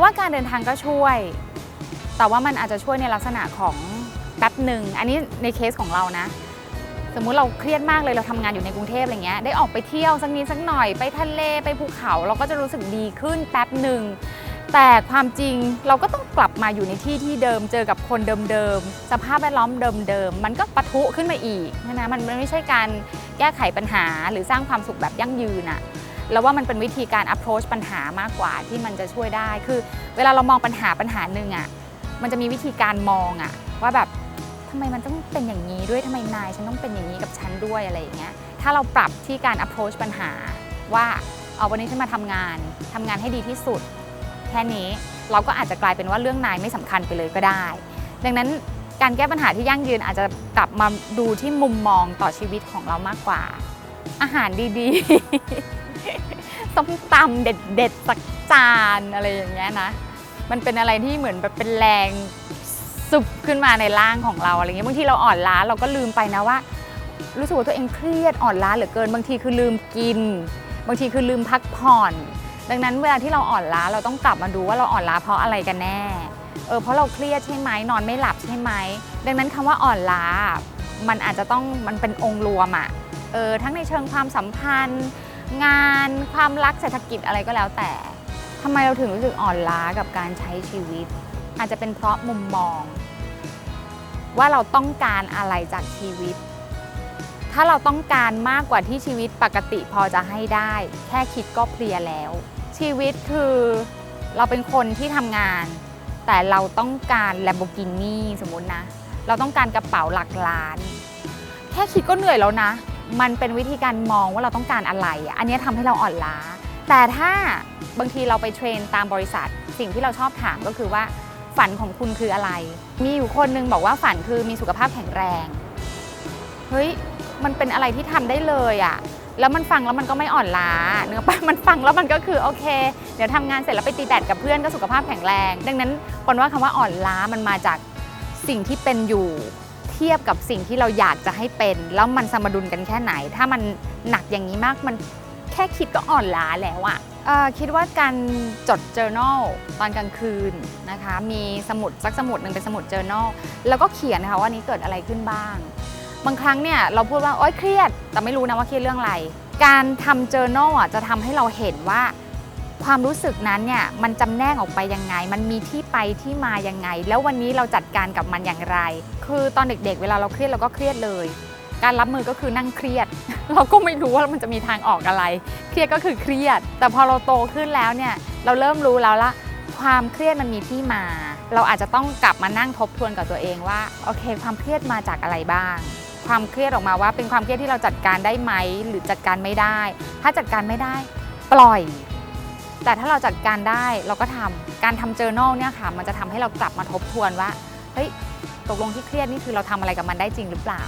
ว่าการเดินทางก็ช่วย แต่ว่ามันอาจจะช่วยในลักษณะของแป๊บหนึ่ง อันนี้ในเคสของเรานะ สมมุติเราเครียดมากเลยเราทำงานอยู่ในกรุงเทพอะไรเงี้ย ได้ออกไปเที่ยวสักนิดสักหน่อย ไปทะเลไปภูเขา เราก็จะรู้สึกดีขึ้นแป๊บหนึ่ง แต่ความจริงเราก็ต้องกลับมาอยู่ในที่ที่เดิม เจอกับคนเดิมๆ สภาพแวดล้อมเดิมๆ มันก็ปะทุขึ้นมาอีกนะ มันไม่ใช่การแก้ไขปัญหาหรือสร้างความสุขแบบยั่งยืนอะ แล้วว่ามันเป็นวิธีการ approach ปัญหามากกว่าที่มันจะช่วยได้ คือ เวลาเรามองปัญหาปัญหาหนึ่งอะมันจะมีวิธีการมองอะว่าแบบทำไมมันต้องเป็นอย่างนี้ด้วยทำไมนายฉันต้องเป็นอย่างนี้กับฉันด้วยอะไรอย่างเงี้ยถ้าเราปรับที่การ approach ปัญหาว่าเอาวันนี้ฉันมาทำงานทำงานให้ดีที่สุด แค่นี้เราก็อาจจะกลายเป็นว่าเรื่องนายไม่สำคัญไปเลยก็ได้ ดังนั้นการแก้ปัญหาที่ยั่งยืนอาจจะกลับมาดูที่มุมมองต่อชีวิตของเรามากกว่า อาหารดีๆ ส้มตำเด็ดๆสักจานอะไรอย่างเงี้ยนะ มันเป็นอะไรที่เหมือนแบบเป็นแรงสุบขึ้นมาในร่างของเราอะไรเงี้ยบางทีเราอ่อนล้าเราก็ลืมไปนะว่า รู้สึกว่าตัวเองเครียดอ่อนล้าเหลือเกิน บางทีคือลืมกิน บางทีคือลืมพักผ่อน ดังนั้นเวลาที่เราอ่อนล้าเราต้องกลับมาดูว่าเราอ่อนล้าเพราะอะไรกันแน่เออเพราะเราเครียดใช่ไหมนอนไม่หลับใช่ไหมดังนั้นคำว่าอ่อนล้า มันอาจจะต้องมันเป็นองค์รวมอะเออทั้งในเชิงความสัมพันธ์ งานความรักเศรษฐกิจอะไรก็แล้วแต่ทำไมเราถึงรู้สึกอ่อนล้ากับการใช้ชีวิต อาจจะเป็นเพราะมุมมอง ว่าเราต้องการอะไรจากชีวิต ถ้าเราต้องการมากกว่าที่ชีวิตปกติพอจะให้ได้ แค่คิดก็เพลียแล้ว ชีวิตคือเราเป็นคนที่ทำงาน แต่เราต้องการ Lamborghini สมมตินะ เราต้องการกระเป๋าหลักล้าน แค่คิดก็เหนื่อยแล้วนะ มันเป็นวิธีการมองว่าเราต้องการอะไร อันนี้ยทำให้เราอ่อนล้า แต่ถ้าบางทีเราไปเทรนตามบริษัท สิ่งที่เราชอบถามก็คือว่าฝันของคุณคืออะไร มีอยู่คนนึงบอกว่าฝันคือมีสุขภาพแข็งแรง เฮ้ย มันเป็นอะไรที่ทำได้เลยอะแล้วมันฟังแล้วมันก็ไม่อ่อนล้า เนื้อปะมันฟังแล้วมันก็คือโอเค เดี๋ยวทำงานเสร็จแล้วไปตีแบดกับเพื่อนก็สุขภาพแข็งแรง ดังนั้นปนว่าคำว่าอ่อนล้ามันมาจากสิ่งที่เป็นอยู่ ทียบกับสิ่งที่เราอยากจะให้เป็น แล้วมันสมดุลกันแค่ไหน ถ้ามันหนักอย่างนี้มากมันแค่คิดก็อ่อนล้าแล้วอะเอะคิดว่าการจด journal ตอนกลางคืนนะคะมีสมุดสักสมุดหนึ่งเป็นสมุด journal แล้วก็เขียนนะคะว่านี้เกิดอะไรขึ้นบ้าง บางครั้งเนี่ยเราพูดว่าโอ๊ยเครียด แต่ไม่รู้นะว่าเครียดเรื่องอะไร การทำ journal อะจะทำให้เราเห็นว่า ความรู้สึกนั้นเนี่ยมันจำแนกออกไปยังไง มันมีที่ไปที่มายังไง แล้ววันนี้เราจัดการกับมันอย่างไร คือตอนเด็กๆ เวลาเราเครียดเราก็เครียดเลย การรับมือก็คือนั่งเครียด เราก็ไม่รู้ว่ามันจะมีทางออกอะไร เครียดก็คือเครียด แต่พอเราโตขึ้นแล้วเนี่ยเราเริ่มรู้แล้วละความเครียดมันมีที่มา เราอาจจะต้องกลับมานั่งทบทวนกับตัวเองว่าโอเค ความเครียดมาจากอะไรบ้าง ความเครียดออกมาว่าเป็นความเครียดที่เราจัดการได้ไหมหรือจัดการไม่ได้ ถ้าจัดการไม่ได้ ปล่อย แต่ถ้าเราจัดการได้เราก็ทำการทำ journal เนี่ยค่ะ มันจะทำให้เรากลับมาทบทวนว่าเฮ้ยตกลงที่เครียดนี่คือเราทำอะไรกับมันได้จริงหรือเปล่า